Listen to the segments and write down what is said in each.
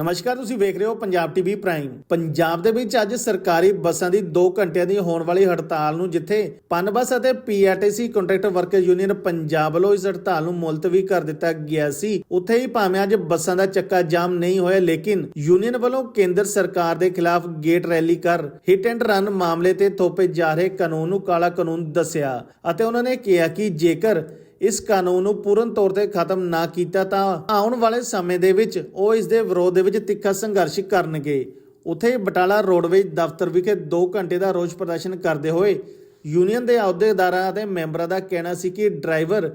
ਨਮਸਕਾਰ, ਤੁਸੀਂ ਵੇਖ ਰਹੇ ਹੋ ਪੰਜਾਬ ਟੀਵੀ ਪ੍ਰਾਈਮ। ਪੰਜਾਬ ਦੇ ਵਿੱਚ ਅੱਜ ਸਰਕਾਰੀ ਬੱਸਾਂ ਦੀ 2 ਘੰਟਿਆਂ ਦੀ ਹੋਣ ਵਾਲੀ ਹੜਤਾਲ ਨੂੰ ਜਿੱਥੇ ਪਨ ਬੱਸ ਅਤੇ PRTC contractor worker union Punjab ਵੱਲੋਂ ਇਸ ਹੜਤਾਲ ਨੂੰ ਮੁਲਤਵੀ ਕਰ ਦਿੱਤਾ ਗਿਆ ਸੀ। ਉੱਥੇ ਹੀ ਭਾਵੇਂ ਅੱਜ ਬੱਸਾਂ ਦਾ ਚੱਕਾ ਜਾਮ ਨਹੀਂ ਹੋਇਆ, ਲੇਕਿਨ ਯੂਨੀਅਨ ਵੱਲੋਂ ਕੇਂਦਰ ਸਰਕਾਰ ਦੇ ਖਿਲਾਫ ਗੇਟ ਰੈਲੀ ਕਰ ਹਿੱਟ ਐਂਡ ਰਨ ਮਾਮਲੇ ਤੇ ਥੋਪੇ ਜਾ ਰਹੇ। ਕਾਨੂੰਨ ਨੂੰ ਕਾਲਾ ਕਾਨੂੰਨ ਦੱਸਿਆ ਅਤੇ ਉਹਨਾਂ ਨੇ ਕਿਹਾ ਕਿ ਜੇਕਰ ਇਸ ਕਾਨੂੰਨ ਨੂੰ ਪੂਰਨ ਤੌਰ ਤੇ ਖਤਮ ਨਾ ਕੀਤਾ ਤਾਂ ਆਉਣ ਵਾਲੇ ਸਮੇਂ ਦੇ ਵਿੱਚ ਉਹ ਇਸ ਦੇ ਵਿਰੋਧ ਦੇ ਵਿੱਚ ਤਿੱਖਾ ਸੰਘਰਸ਼ ਕਰਨਗੇ। ਉੱਥੇ ਬਟਾਲਾ ਰੋਡਵੇਜ ਦਫ਼ਤਰ ਵਿਖੇ 2 ਘੰਟੇ ਦਾ ਰੋਸ ਪ੍ਰਦਰਸ਼ਨ ਕਰਦੇ ਹੋਏ ਯੂਨੀਅਨ ਦੇ ਅਹੁਦੇਦਾਰਾਂ ਅਤੇ ਮੈਂਬਰਾਂ ਦਾ ਕਹਿਣਾ ਸੀ ਕਿ ਡਰਾਈਵਰ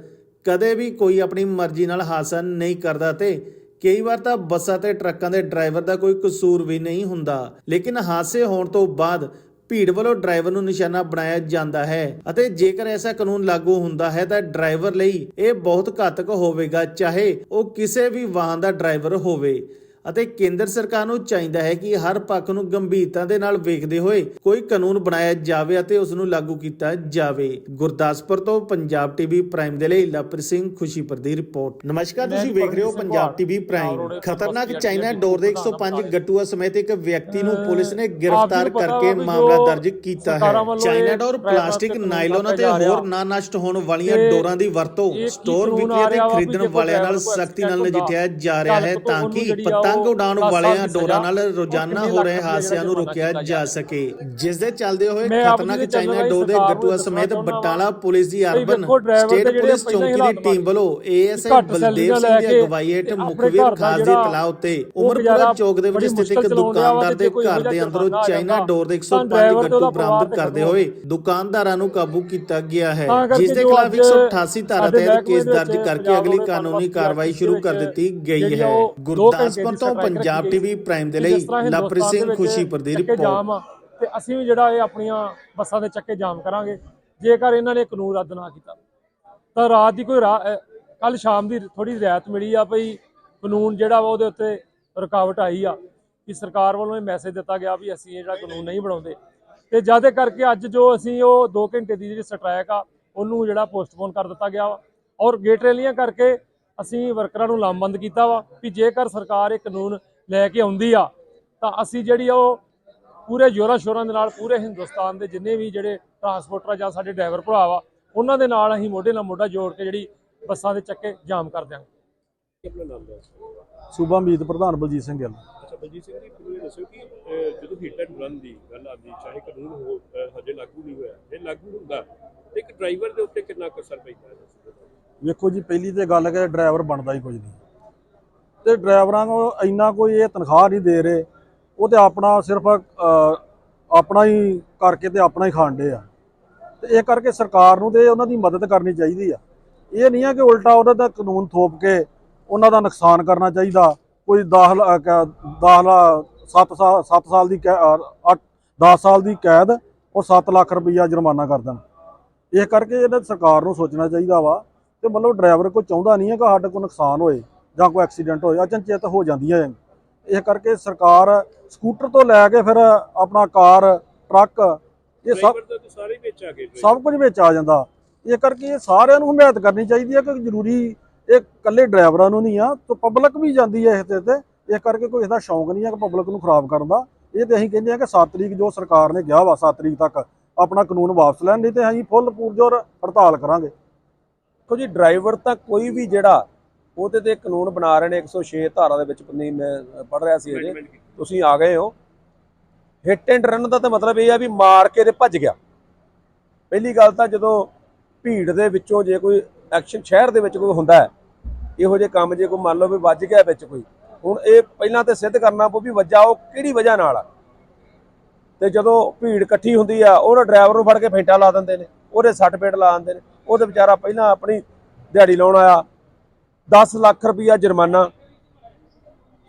ਕਦੇ ਵੀ ਕੋਈ ਆਪਣੀ ਮਰਜ਼ੀ ਨਾਲ ਹਾਦਸਾ ਨਹੀਂ ਕਰਦਾ ਤੇ ਕਈ ਵਾਰ ਤਾਂ ਬੱਸਾਂ ਤੇ ਟਰੱਕਾਂ ਦੇ ਡਰਾਈਵਰ ਦਾ ਕੋਈ ਕਸੂਰ ਵੀ ਨਹੀਂ ਹੁੰਦਾ। ਲੇਕਿਨ ਹਾਦਸੇ ਹੋਣ ਤੋਂ ਬਾਅਦ ਭੀੜ ਵੱਲੋਂ ਡਰਾਈਵਰ ਨੂੰ ਨਿਸ਼ਾਨਾ ਬਣਾਇਆ ਜਾਂਦਾ ਹੈ ਅਤੇ ਜੇਕਰ ਐਸਾ ਕਾਨੂੰਨ ਲਾਗੂ ਹੁੰਦਾ ਹੈ ਤਾਂ ਡਰਾਈਵਰ ਲਈ ਇਹ ਬਹੁਤ ਘਾਤਕ ਹੋਵੇਗਾ, ਚਾਹੇ ਉਹ ਕਿਸੇ ਵੀ ਵਾਹਨ ਦਾ ਡਰਾਈਵਰ ਹੋਵੇ। ਅਤੇ ਕੇਂਦਰ ਸਰਕਾਰ ਨੂੰ ਚਾਹੀਦਾ ਹੈ ਕਿ ਹਰ ਪੱਖ ਨੂੰ ਗੰਭੀਰਤਾ ਦੇ ਨਾਲ ਵੇਖਦੇ ਹੋਏ ਕੋਈ ਕਾਨੂੰਨ ਬਣਾਇਆ ਜਾਵੇ ਅਤੇ ਉਸ ਨੂੰ ਲਾਗੂ ਕੀਤਾ ਜਾਵੇ। ਗੁਰਦਾਸਪੁਰ ਤੋਂ ਪੰਜਾਬ ਟੀਵੀ ਪ੍ਰਾਈਮ ਦੇ ਲਈ ਲਵਪ੍ਰੀਤ ਸਿੰਘ ਖੁਸ਼ੀਪੁਰ ਦੀ ਰਿਪੋਰਟ। ਨਮਸਕਾਰ ਤੁਸੀਂ ਵੇਖ ਰਹੇ ਹੋ ਪੰਜਾਬ ਟੀਵੀ ਪ੍ਰਾਈਮ ਖਤਰਨਾਕ ਚਾਈਨਾ ਡੋਰ ਦੇ 105 ਗੱਟੂਆ ਸਮੇਤ ਇੱਕ ਵਿਅਕਤੀ ਨੂੰ ਪੁਲਿਸ ਨੇ ਗ੍ਰਿਫਤਾਰ ਕਰਕੇ ਮਾਮਲਾ ਦਰਜ ਕੀਤਾ ਹੈ। ਚਾਈਨਾ ਡੋਰ ਪਲਾਸਟਿਕ ਨਾਈਲੋਨ ਅਤੇ ਹੋਰ ਨਾ ਨਸ਼ਟ ਹੋਣ ਵਾਲੀਆਂ ਡੋਰਾਂ ਦੀ ਵਰਤੋਂ ਸਟੋਰ ਵਿਕਰੀ ਅਤੇ ਖਰੀਦਣ ਵਾਲਿਆਂ ਨਾਲ ਸਖਤੀ ਨਾਲ ਨਜਿੱਠਿਆ ਜਾ ਰਿਹਾ ਹੈ ਤਾਂ ਕਿ ਪਤੰਗ ਉਡਾਉਣ ਵਾਲਿਆਂ ਡੋਰਾਂ ਨਾਲ ਰੋਜ਼ਾਨਾ ਹੋ ਰਹੇ ਹਾਦਸਿਆਂ ਨੂੰ ਰੋਕਿਆ ਜਾ ਸਕੇ। ਜਿਸ ਦੇ ਚੱਲਦੇ ਹੋਏ ਖਤਰਨਾਕ ਚਾਈਨਾ ਡੋਰ ਦੇ ਗੱਟੂਆ ਸਮੇਤ ਬਟਾਲਾ ਪੁਲਿਸ ਦੀ ਅਰਬਨ ਸਟੇਟ ਪੁਲਿਸ ਚੌਂਕੀ ਦੀ ਟੀਮ ਵੱਲੋਂ ਏਐਸਆਈ ਬਲਦੇਵ ਸਿੰਘ ਦੀ ਅਗਵਾਈ ਹੇਠ ਮੁਖਬੀਰ ਖਾਸ ਦੀ ਤਲਾਹ ਉੱਤੇ ਉਮਰਪੁਰਾ ਚੌਕ ਦੇ ਵਿੱਚ ਸਥਿਤ ਇੱਕ ਦੁਕਾਨਦਾਰ ਦੇ ਘਰ ਦੇ ਅੰਦਰੋਂ ਚਾਈਨਾ ਡੋਰ ਦੇ 105 ਗੱਟੂ ਬਰਾਮਦ ਕਰਦੇ ਹੋਏ ਦੁਕਾਨਦਾਰਾਂ ਨੂੰ ਕਾਬੂ ਕੀਤਾ ਗਿਆ ਹੈ। ਜਿਸ ਦੇ ਖਿਲਾਫ 188 ਧਾਰਾ ਤਹਿਤ ਕੇਸ ਦਰਜ ਕਰਕੇ ਅਗਲੀ ਕਾਨੂੰਨੀ ਕਾਰਵਾਈ ਸ਼ੁਰੂ ਕਰ ਦਿੱਤੀ ਗਈ ਹੈ ਗੁਰਦਾਸਪੁਰ ਤੋਂ ਪੰਜਾਬ ਟੀਵੀ ਪ੍ਰਾਈਮ ਦੇ ਲਈ ਲਵਪ੍ਰੀਤ ਸਿੰਘ ਖੁਸ਼ੀਪੁਰ ਦੀ ਰਿਪੋਰਟ ਤੇ ਅਸੀਂ ਵੀ ਜਿਹੜਾ ਇਹ ਆਪਣੀਆਂ ਬੱਸਾਂ ਦੇ ਚੱਕੇ ਜਾਮ ਕਰਾਂਗੇ। ਜੇਕਰ ਇਹਨਾਂ ਨੇ ਕਾਨੂੰਨ ਰੱਦ ਨਾ ਕੀਤਾ ਤਾਂ ਰਾਤ ਦੀ ਕੋਈ ਕੱਲ ਸ਼ਾਮ ਦੀ ਥੋੜੀ ਰਿਆਇਤ ਮਿਲੀ ਆ ਭਈ ਕਾਨੂੰਨ ਜਿਹੜਾ ਵਾ ਉਹਦੇ ਉੱਤੇ ਰੁਕਾਵਟ ਆਈ ਆ ਕਿ ਸਰਕਾਰ ਵੱਲੋਂ ਇਹ ਮੈਸੇਜ ਦਿੱਤਾ ਗਿਆ ਵੀ ਅਸੀਂ ਇਹ ਜਿਹੜਾ ਕਾਨੂੰਨ ਨਹੀਂ ਬਣਾਉਂਦੇ। ਤੇ ਜ਼ਿਆਦਾ ਕਰਕੇ ਅੱਜ ਜੋ ਅਸੀਂ ਉਹ 2 ਘੰਟੇ ਦੀ ਜਿਹੜੀ ਸਟ੍ਰਾਈਕ ਆ ਉਹਨੂੰ ਜਿਹੜਾ ਪੋਸਟਪੋਨ ਕਰ ਦਿੱਤਾ ਗਿਆ ਔਰ ਗੇਟ ਰੈਲੀਆਂ ਕਰਕੇ ਅਸੀਂ ਵਰਕਰਾਂ ਨੂੰ ਲਾਮਬੰਦ ਕੀਤਾ ਵਾ ਕਿ ਜੇਕਰ ਸਰਕਾਰ ਇਹ ਕਾਨੂੰਨ ਲੈ ਕੇ ਆਉਂਦੀ ਆ ਤਾਂ ਅਸੀਂ ਜਿਹੜੀ ਆ ਉਹ ਪੂਰੇ ਜੋਰਾਂ ਸ਼ੋਰਾਂ ਦੇ ਨਾਲ ਪੂਰੇ ਹਿੰਦੁਸਤਾਨ ਦੇ ਜਿੰਨੇ ਵੀ ਜਿਹੜੇ ਟਰਾਂਸਪੋਰਟਰ ਆ ਜਾਂ ਸਾਡੇ ਡਰਾਈਵਰ ਭਰਾ ਵਾ ਉਹਨਾਂ ਦੇ ਨਾਲ ਅਸੀਂ ਮੋਢੇ ਨਾਲ ਮੋਢਾ ਜੋੜ ਕੇ ਜਿਹੜੀ ਬੱਸਾਂ ਦੇ ਚੱਕੇ ਜਾਮ ਕਰ ਦਿਆਂਗੇ। ਆਪਣਾ ਨਾਮ ਦੱਸ ਸੂਬਾ ਮੀਤ ਪ੍ਰਧਾਨ ਬਲਜੀਤ ਸਿੰਘ ਗਿੱਲ। ਅੱਛਾ ਬਲਜੀਤ ਸਿੰਘ ਜੀ ਇਹ ਦੱਸੋ ਕਿ ਜਦੋਂ ਹਿੱਟ ਐਂਡ ਰਨ ਦੀ ਗੱਲ ਆਉਂਦੀ ਚਾਹੇ ਕਾਨੂੰਨ ਹੋ ਹਜੇ ਲਾਗੂ ਨਹੀਂ ਹੋਇਆ ਜੇ ਲਾਗੂ ਹੁੰਦਾ ਤੇ ਇੱਕ ਡਰਾਈਵਰ ਦੇ ਉੱਤੇ ਕਿੰਨਾ ਅਸਰ ਪੈਂਦਾ ਹੈ ਵੇਖੋ ਜੀ, ਪਹਿਲੀ ਤੇ ਗੱਲ ਕਿ ਡਰਾਈਵਰ ਬਣਦਾ ਹੀ ਕੁਝ ਨਹੀਂ। ਤੇ ਡਰਾਈਵਰਾਂ ਨੂੰ ਇੰਨਾ ਕੋਈ ਇਹ ਤਨਖਾਹ ਨਹੀਂ ਦੇ ਰਹੇ, ਉਹ ਤੇ ਆਪਣਾ ਸਿਰਫ ਆਪਣਾ ਹੀ ਕਰਕੇ ਤੇ ਆਪਣਾ ਹੀ ਖਾਂਦੇ ਆ। ਤੇ ਇਹ ਕਰਕੇ ਸਰਕਾਰ ਨੂੰ ਤੇ ਉਹਨਾਂ ਦੀ ਮਦਦ ਕਰਨੀ ਚਾਹੀਦੀ ਆ। ਇਹ ਨਹੀਂ ਆ ਕਿ ਉਲਟਾ ਉਹਨਾਂ ਦਾ ਕਾਨੂੰਨ ਥੋਪ ਕੇ ਉਹਨਾਂ ਦਾ ਨੁਕਸਾਨ ਕਰਨਾ ਚਾਹੀਦਾ। ਕੋਈ 10 10 7 ਸਾਲ 7 ਸਾਲ ਦੀ 10 ਸਾਲ ਦੀ ਕੈਦ ਔਰ 7 ਲੱਖ ਰੁਪਈਆ ਜੁਰਮਾਨਾ ਕਰ ਦੇਣ। ਇਹ ਕਰਕੇ ਇਹਨਾਂ ਸਰਕਾਰ ਨੂੰ ਸੋਚਣਾ ਚਾਹੀਦਾ ਵਾ ਤੇ ਮਤਲਬ ਡਰਾਈਵਰ ਕੋਈ ਚਾਹੁੰਦਾ ਨਹੀਂ ਹੈ ਕਿ ਸਾਡੇ ਕੋਲ ਨੁਕਸਾਨ ਹੋਏ ਜਾਂ ਕੋਈ ਐਕਸੀਡੈਂਟ ਹੋਏ ਅਚਨਚੇਤ ਹੋ ਜਾਂਦੀਆਂ ਹੈ। ਇਹ ਕਰਕੇ ਸਰਕਾਰ ਸਕੂਟਰ ਤੋਂ ਲੈ ਕੇ ਫਿਰ ਆਪਣਾ ਕਾਰ ਟਰੱਕ ਇਹ ਸਭ ਸਾਰੇ ਹੀ ਵਿੱਚ ਆ ਗਏ ਸਭ ਕੁਝ ਵਿੱਚ ਆ ਜਾਂਦਾ। ਇਹ ਕਰਕੇ ਇਹ ਸਾਰਿਆਂ ਨੂੰ ਹਮਾਇਤ ਕਰਨੀ ਚਾਹੀਦੀ ਹੈ ਕਿ ਜ਼ਰੂਰੀ ਇਹ ਇਕੱਲੇ ਡਰਾਈਵਰਾਂ ਨੂੰ ਨਹੀਂ ਆ ਤੇ ਪਬਲਿਕ ਵੀ ਜਾਂਦੀ ਹੈ ਇਸ ਤੇ ਤੇ। ਇਹ ਕਰਕੇ ਕੋਈ ਇਹਦਾ ਸ਼ੌਂਕ ਨਹੀਂ ਹੈ ਕਿ ਪਬਲਿਕ ਨੂੰ ਖਰਾਬ ਕਰਨ ਦਾ। ਇਹ ਤੇ ਅਸੀਂ ਕਹਿੰਦੇ ਆ ਕਿ 7 ਤਰੀਕ ਜੋ ਸਰਕਾਰ ਨੇ ਕਿਹਾ ਵਾ 7 ਤਰੀਕ ਤੱਕ ਆਪਣਾ ਕਾਨੂੰਨ ਵਾਪਸ ਲੈਣ ਨਹੀਂ ਤੇ ਅਸੀਂ ਫੁੱਲ ਪੂਰਜੋਰ ਹੜਤਾਲ ਕਰਾਂਗੇ। ਦੇਖੋ ਜੀ ਡਰਾਈਵਰ ਤਾਂ ਕੋਈ ਵੀ ਜਿਹੜਾ ਉਹਦੇ ਤੇ ਕਾਨੂੰਨ ਬਣਾ ਰਹੇ ਨੇ 106 ਧਾਰਾ ਦੇ ਵਿੱਚ ਪੰਨੀ ਮੈਂ ਪੜ ਰਿਹਾ ਸੀ ਅਜੇ। ਤੁਸੀਂ ਆ ਗਏ ਹੋ। ਹਿੱਟ ਐਂਡ ਰਨ ਦਾ ਤਾਂ ਮਤਲਬ ਇਹ ਆ ਵੀ ਮਾਰ ਕੇ ਤੇ ਭੱਜ ਗਿਆ। ਪਹਿਲੀ ਗੱਲ ਤਾਂ ਜਦੋਂ ਭੀੜ ਦੇ ਵਿੱਚੋਂ ਜੇ ਕੋਈ ਐਕਸ਼ਨ ਸ਼ਹਿਰ ਦੇ ਵਿੱਚ ਕੋਈ ਹੁੰਦਾ ਹੈ ਇਹੋ ਜਿਹੇ ਕੰਮ ਜੇ ਕੋਈ ਮੰਨ ਲਓ ਵੀ ਵੱਜ ਗਿਆ ਵਿੱਚ ਕੋਈ ਹੁਣ ਇਹ ਪਹਿਲਾਂ ਤੇ ਸਿੱਧ ਕਰਨਾ ਪਊ ਵੀ ਵੱਜਾ ਉਹ ਕਿਹੜੀ ਵਜ੍ਹਾ ਨਾਲ ਆ। ਤੇ ਜਦੋਂ ਭੀੜ ਇਕੱਠੀ ਹੁੰਦੀ ਆ ਉਹਨਾਂ ਡਰਾਈਵਰ ਨੂੰ ਫੜ ਕੇ ਫੈਂਟਾ ਲਾ ਦਿੰਦੇ ਨੇ ਉਹਦੇ ਸੱਟ ਪੇਟ ਲਾ ਦਿੰਦੇ ਨੇ। ਉਹ ਉਹਦੇ ਵਿਚਾਰਾ ਪਹਿਲਾਂ ਆਪਣੀ ਦਿਹਾੜੀ ਲਾਉਣ ਆਇਆ। 10 ਲੱਖ ਰੁਪਈਆ ਜੁਰਮਾਨਾ।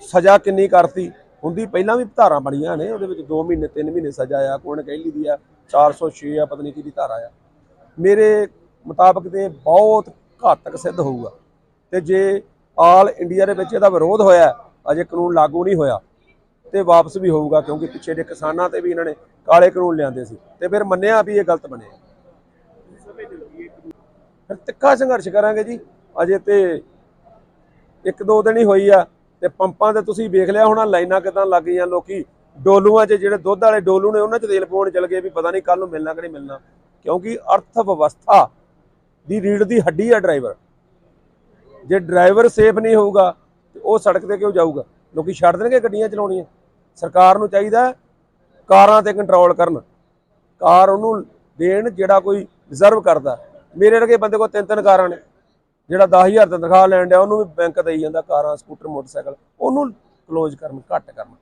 ਸਜ਼ਾ ਕਿੰਨੀ ਕਰਤੀ? ਹੁੰਦੀ ਪਹਿਲਾਂ ਵੀ ਧਾਰਾਂ ਬਣੀਆਂ ਨੇ, ਉਹਦੇ ਵਿੱਚ 2 ਮਹੀਨੇ 3 ਮਹੀਨੇ ਸਜ਼ਾ ਆ, ਕੋਣ ਕਹਿ ਲਈ ਦੀ ਆ? 406 ਆ ਪਤਨੀ ਨਹੀਂ ਕਿਹਦੀ ਧਾਰਾ ਆ। ਮੇਰੇ ਮੁਤਾਬਕ ਤੇ ਬਹੁਤ ਘਾਤਕ ਸਿੱਧ ਹੋਊਗਾ। ਤੇ ਜੇ ਆਲ ਇੰਡੀਆ ਦੇ ਵਿੱਚ ਇਹਦਾ ਵਿਰੋਧ ਹੋਇਆ, ਅਜੇ ਕਾਨੂੰਨ ਲਾਗੂ ਨਹੀਂ ਹੋਇਆ, ਤੇ ਵਾਪਸ ਵੀ ਹੋਊਗਾ, ਕਿਉਂਕਿ ਪਿੱਛੇ ਦੇ ਕਿਸਾਨਾਂ ਤੇ ਵੀ ਇਹਨਾਂ ਨੇ ਕਾਲੇ ਕਾਨੂੰਨ ਲਿਆਂਦੇ ਸੀ। ਤੇ ਫਿਰ ਮੰਨਿਆ ਵੀ ਇਹ ਗਲਤ ਬਣਿਆ। ਫਿਰ ਤਿੱਖਾ ਸੰਘਰਸ਼ ਕਰਾਂਗੇ ਜੀ। ਅਜੇ ਤੇ ਇੱਕ ਦੋ ਦਿਨ ਹੀ ਹੋਈ ਆ ਤੇ ਪੰਪਾਂ ਤੇ ਤੁਸੀਂ ਵੇਖ ਲਿਆ ਹੋਣਾ, ਲਾਈਨਾਂ ਕਿਦਾਂ ਲੱਗ ਗਈਆਂ ਲੋਕੀ। ਡੋਲੂਆਂ 'ਚ ਜਿਹੜੇ ਦੁੱਧ ਵਾਲੇ ਡੋਲੂ ਨੇ, ਉਹਨਾਂ 'ਚ ਤੇਲ ਪਾਉਣ ਚਲ ਗਏ ਵੀ ਪਤਾ ਨਹੀਂ ਕੱਲ ਨੂੰ ਮਿਲਣਾ ਕਿ ਨਹੀਂ ਮਿਲਣਾ। ਕਿਉਂਕਿ ਅਰਥ ਵਿਵਸਥਾ ਦੀ ਰੀੜ ਦੀ ਹੱਡੀ ਆ ਡਰਾਈਵਰ। ਜੇ ਡਰਾਈਵਰ ਸੇਫ ਨਹੀਂ ਹੋਊਗਾ, ਤੇ ਉਹ ਸੜਕ ਤੇ ਕਿਉਂ ਜਾਊਗਾ? ਲੋਕੀ ਛੱਡ ਦੇਣਗੇ ਗੱਡੀਆਂ ਚਲਾਉਣੀਆਂ। ਸਰਕਾਰ ਨੂੰ ਚਾਹੀਦਾ ਕਾਰਾਂ ਤੇ ਕੰਟਰੋਲ ਕਰਨ। ਕਾਰ ਉਹਨੂੰ ਦੇਣ ਜਿਹੜਾ ਕੋਈ ਰਿਜ਼ਰਵ ਕਰਦਾ। ਮੇਰੇ ਵਰਗੇ ਬੰਦੇ ਕੋਲ ਤਿੰਨ ਤਿੰਨ ਕਾਰਾਂ ਨੇ। ਜਿਹੜਾ 10000 ਦੀ ਤਨਖਾਹ ਲੈਣ ਡਿਆ, ਉਹਨੂੰ ਵੀ ਬੈਂਕ ਦੇਈ ਜਾਂਦਾ ਕਾਰਾਂ, ਸਕੂਟਰ, ਮੋਟਰਸਾਈਕਲ। ਉਹਨੂੰ ਕਲੋਜ਼ ਕਰਨ, ਘੱਟ ਕਰਨ।